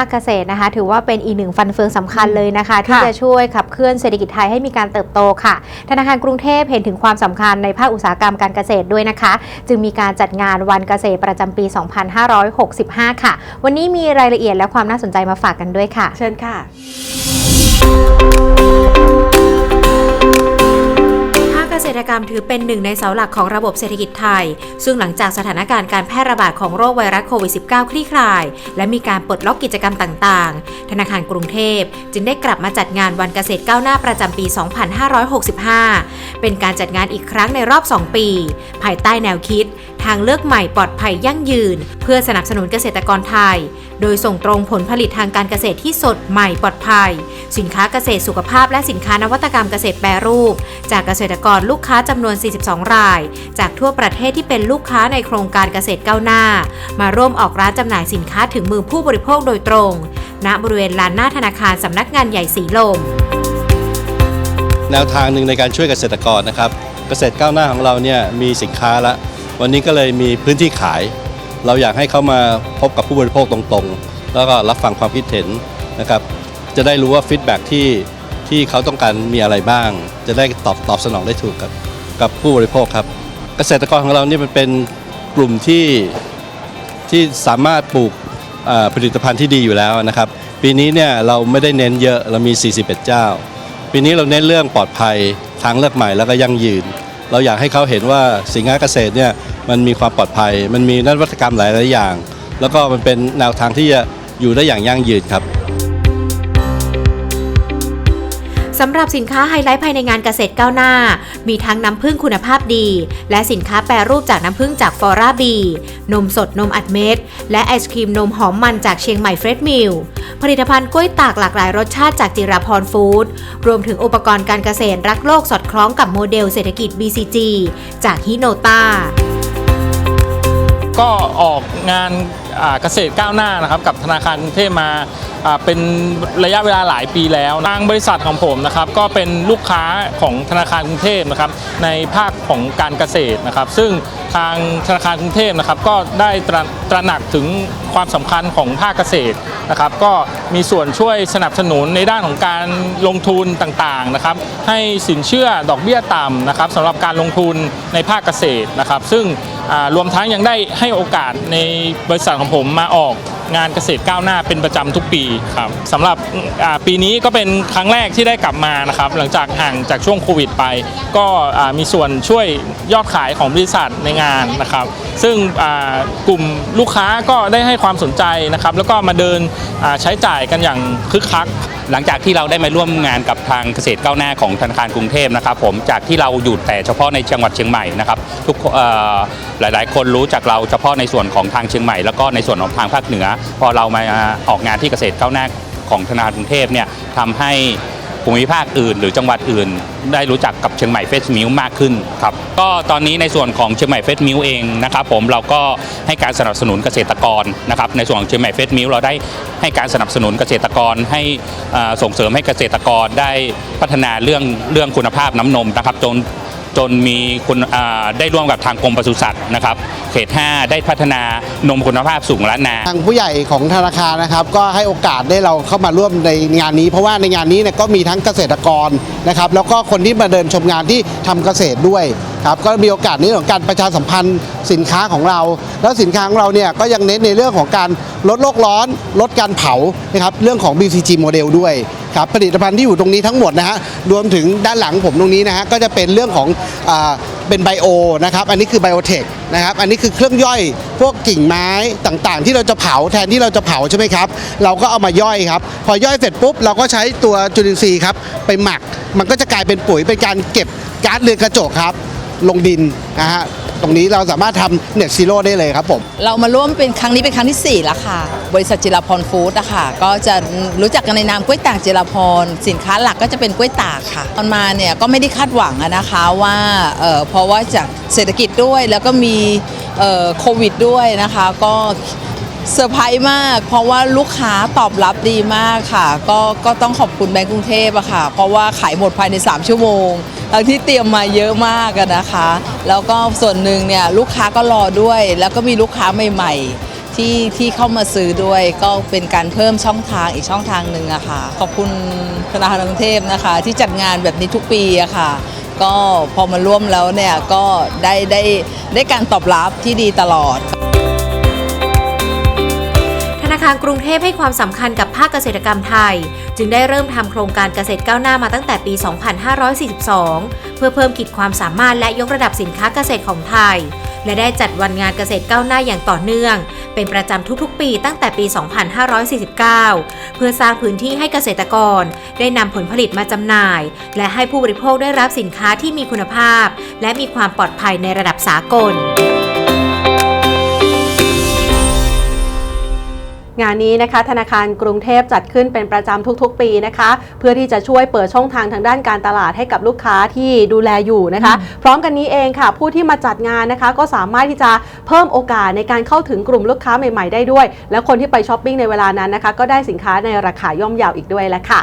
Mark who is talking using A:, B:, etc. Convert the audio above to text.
A: ภาคเกษตรนะคะถือว่าเป็นอีกหนึ่งฟันเฟืองสำคัญเลยนะคะ ที่
B: ค่ะ
A: จะช่วยขับเคลื่อนเศรษฐกิจไทยให้มีการเติบโตค่ะ ธนาคารกรุงเทพเห็นถึงความสำคัญในภาคอุตสาหกรรมการเกษตรด้วยนะคะ จึงมีการจัดงานวันเกษตรประจำปี 2565 ค่ะ วันนี้มีรายละเอียดและความน่าสนใจมาฝากกันด้วยค่ะ
B: เชิญค่ะ
A: ษตรกรรมถือเป็นหนึ่งในเสาหลักของระบบเศรษฐกิจไทย ซึ่งหลังจากสถานการณ์การแพร่ระบาดของโรคไวรัสโควิด -19 คลี่คลาย และมีการปลดล็อกกิจกรรมต่างๆ ธนาคารกรุงเทพจึงได้กลับมาจัดงานวันเกษตรก้าวหน้าประจำปี 2565 เป็นการจัดงานอีกครั้งในรอบ 2 ปี ภายใต้แนวคิด ทางเลือกใหม่ปลอดภัยยั่งยืน เพื่อสนับสนุนเกษตรกรไทย โดยส่งตรงผลผลิตทางการเกษตรที่สดใหม่ปลอดภัย สินค้าเกษตรสุขภาพและสินค้านวัตกรรมเกษตรแปรรูป จากเกษตรกรลูกค้าจำนวน 42 ราย จากทั่วประเทศที่เป็นลูกค้าในโครงการเกษตรก้าวหน้า มาร่วมออกร้านจำหน่ายสินค้าถึงมือผู้บริโภคโดยตรง ณบริเวณลานหน้าธนาคารสำนักงานใหญ่สีลม
C: แนวทางหนึ่งในการช่วยเกษตรกรนะครับ เกษตรก้าวหน้าของเราเนี่ยมีสินค้าละ วันนี้ก็เลยมีพื้นที่ขาย เราอยากให้เขามาพบกับผู้บริโภคตรงๆ แล้วก็รับฟังความคิดเห็นนะครับ จะได้รู้ว่าฟีดแบ็กที่ที่เขาต้องการมีอะไรบ้าง จะได้ตอบตอบสนองได้ถูกกับกับผู้บริโภคครับ เกษตรกรของเราเนี่ยมันเป็นกลุ่มที่ที่สามารถปลูกผลิตภัณฑ์ที่ดีอยู่แล้วนะครับ ปีนี้เนี่ยเราไม่ได้เน้นเยอะเรามี 41 เจ้า ปีนี้เราเน้นเรื่องปลอดภัยทางเลือกใหม่แล้วก็ยั่งยืน เราอยากให้เขาเห็นว่าสินค้าเกษตรเนี่ยมันมีความปลอดภัย มันมีนวัตกรรมหลายหลายๆอย่าง แล้วก็มันเป็นแนวทางที่จะอยู่ได้อย่างยั่งยืนครับ
A: สำหรับสินค้าไฮไลท์ภายในงานเกษตรก้าวหน้า มีทั้งน้ำผึ้งคุณภาพดี และสินค้าแปรรูปจากน้ำผึ้งจากฟอร่าบี นมสดนมอัดเม็ด และไอศครีมนมหอมมันจากเชียงใหม่เฟรชมิลผลิตภัณฑ์กล้วยตากหลากหลายรสชาติจากจิราพรฟู้ด รวมถึงอุปกรณ์การเกษตรรักโลกสอดคล้องกับโมเดลเศรษฐกิจ BCG จากฮิโนตา
D: ก็ออกงานเกษตรก้าวหน้านะครับกับธนาคารกรุงเทพมาอ่า เป็นระยะเวลาหลายปีแล้วทางบริษัทของผมนะครับก็เป็นลูกค้าของธนาคารกรุงเทพนะครับในภาคของการเกษตรนะครับ ซึ่งทางธนาคารกรุงเทพนะครับก็ได้ตระตระหนักถึงความสำคัญของภาคเกษตรนะครับ ก็มีส่วนช่วยสนับสนุนในด้านของการลงทุนต่างๆนะครับ ให้สินเชื่อดอกเบี้ยต่ำนะครับสำหรับการลงทุนในภาคเกษตรนะครับ ซึ่งรวมทั้งยังได้ให้โอกาสในบริษัทของผมมาออกงานเกษตรก้าวหน้าเป็นประจำทุกปีครับสำหรับอ่าปีนี้ก็เป็นครั้งแรกที่ได้กลับมานะครับ หลังจากห่างจากช่วงโควิดไป ก็อ่ามีส่วนช่วยยอดขายของบริษัทในงานนะครับ ซึ่งอ่ากลุ่มลูกค้าก็ได้ให้ความสนใจนะครับ แล้วก็มาเดินอ่าใช้จ่ายกันอย่างคึกคัก
E: หลังจากที่เราได้มาร่วมงานกับทางเกษตรก้าวหน้าของธนาคารกรุงเทพนะครับผมจากที่เราอยู่แต่เฉพาะในจังหวัดเชียงใหม่นะครับทุกเอ่อหลาย ๆ คนรู้จักเราเฉพาะในส่วนของทางเชียงใหม่ แล้วก็ในส่วนของทางภาคเหนือพอเรามาออกงานที่เกษตรก้าวหน้าของธนาคารกรุงเทพเนี่ยทำให้ภูมิภาคอื่น หรือจังหวัดอื่น ได้รู้จักกับเชียงใหม่เฟสมิลมากขึ้นครับก็ตอนนี้ในส่วนของเชียงใหม่เฟสมิลเองนะครับผมเราก็ให้การสนับสนุนเกษตรกรนะครับในส่วนของเชียงใหม่เฟสมิลเราได้ให้การสนับสนุนเกษตรกรให้ส่งเสริมให้เกษตรกรได้พัฒนาเรื่องเรื่องคุณภาพน้ำนมนะครับจน จนมีคุณได้ร่วมกับทางกรมปศุสัตว์นะครับเขต 5 ได้พัฒนานมคุณภาพสูงล้านนา
F: ทางผู้ใหญ่ของธนาคารนะครับ ก็ให้โอกาสได้เราเข้ามาร่วมในงานนี้เพราะว่าในงานนี้เนี่ยก็มีทั้งเกษตรกรนะครับ แล้วก็คนที่มาเดินชมงานที่ทำเกษตรด้วยครับก็มีโอกาสในเรื่องของการประชาสัมพันธ์สินค้าของเรา แล้วสินค้าของเราเนี่ยก็ยังเน้นในเรื่องของการลดโลกร้อน ลดการเผานะครับเรื่องของ BCG โมเดลด้วย ครับผลิตภัณฑ์ที่อยู่ตรงนี้ทั้งหมดนะฮะรวมถึงด้านหลังผมตรงนี้นะฮะก็จะเป็นเรื่องของอ่าเป็นไบโอนะครับอันนี้คือไบโอเทคนะครับอันนี้คือเครื่องย่อยพวกกิ่งไม้ต่างๆ ที่เราจะเผาแทนที่เราจะเผาใช่ไหมครับ เราก็เอามาย่อยครับ พอย่อยเสร็จปุ๊บเราก็ใช้ตัวจุลินทรีย์ครับไปหมัก มันก็จะกลายเป็นปุ๋ยเป็นการเก็บก๊าซเรือนกระจกครับ ลงดินนะฮะตรงนี้เราสามารถทำเน็ตซีโร่ได้เลยครับผม
B: เรามาร่วมเป็นครั้งนี้เป็นครั้งที่ 4 แล้วค่ะ บริษัทจิราพรฟู้ดอะค่ะก็จะรู้จักกันในนามกล้วยตากจิราพร สินค้าหลักก็จะเป็นกล้วยตากค่ะ ตอนมาเนี่ยก็ไม่ได้คาดหวังอะนะคะว่าเอ่อเพราะว่าจากเศรษฐกิจด้วยแล้วก็มีเอ่อโควิดด้วยนะคะ ก็ เซอร์ไพรส์มาก เพราะว่าลูกค้าตอบรับดีมากค่ะ ก็ก็ต้องขอบคุณแบงก์กรุงเทพอะค่ะ เพราะว่าขายหมดภายใน 3 ชั่วโมงทั้งที่เตรียมมาเยอะมากอะนะคะ แล้วก็ส่วนหนึ่งเนี่ยลูกค้าก็รอด้วย แล้วก็มีลูกค้าใหม่ๆ ที่ที่เข้ามาซื้อด้วยก็เป็นการเพิ่มช่องทางอีกช่องทางหนึ่งอะค่ะ ขอบคุณธนาคารกรุงเทพนะคะ ที่จัดงานแบบนี้ทุกปีอะค่ะก็พอมาร่วมแล้วเนี่ยก็ได้ได้ได้การตอบรับที่ดีตลอด
A: นาคารกรุงเทพให้ความสำคัญกับภาคเกษตรกรรมไทย จึงได้เริ่มทำโครงการเกษตรก้าวหน้ามาตั้งแต่ปี 2542 เพื่อเพิ่มขีดความสามารถและยกระดับสินค้าเกษตรของไทย และได้จัดวันงานเกษตรก้าวหน้าอย่างต่อเนื่อง เป็นประจำทุกๆ ปีตั้งแต่ปี 2549 เพื่อสร้างพื้นที่ให้เกษตรกร ได้นำผลผลิตมาจำหน่าย และให้ผู้บริโภคได้รับสินค้าที่มีคุณภาพ และมีความปลอดภัยในระดับสากล
G: งานนี้นะคะธนาคารกรุงเทพจัดขึ้นเป็นประจำทุกๆ ปีนะคะ เพื่อที่จะช่วยเปิดช่องทางทางด้านการตลาดให้กับลูกค้าที่ดูแลอยู่นะคะ พร้อมกันนี้เองค่ะ ผู้ที่มาจัดงานนะคะก็สามารถที่จะเพิ่มโอกาสในการเข้าถึงกลุ่มลูกค้าใหม่ๆได้ด้วย และคนที่ไปช้อปปิ้งในเวลานั้นนะคะก็ได้สินค้าในราคาย่อมเยาวอีกด้วยแหละค่ะ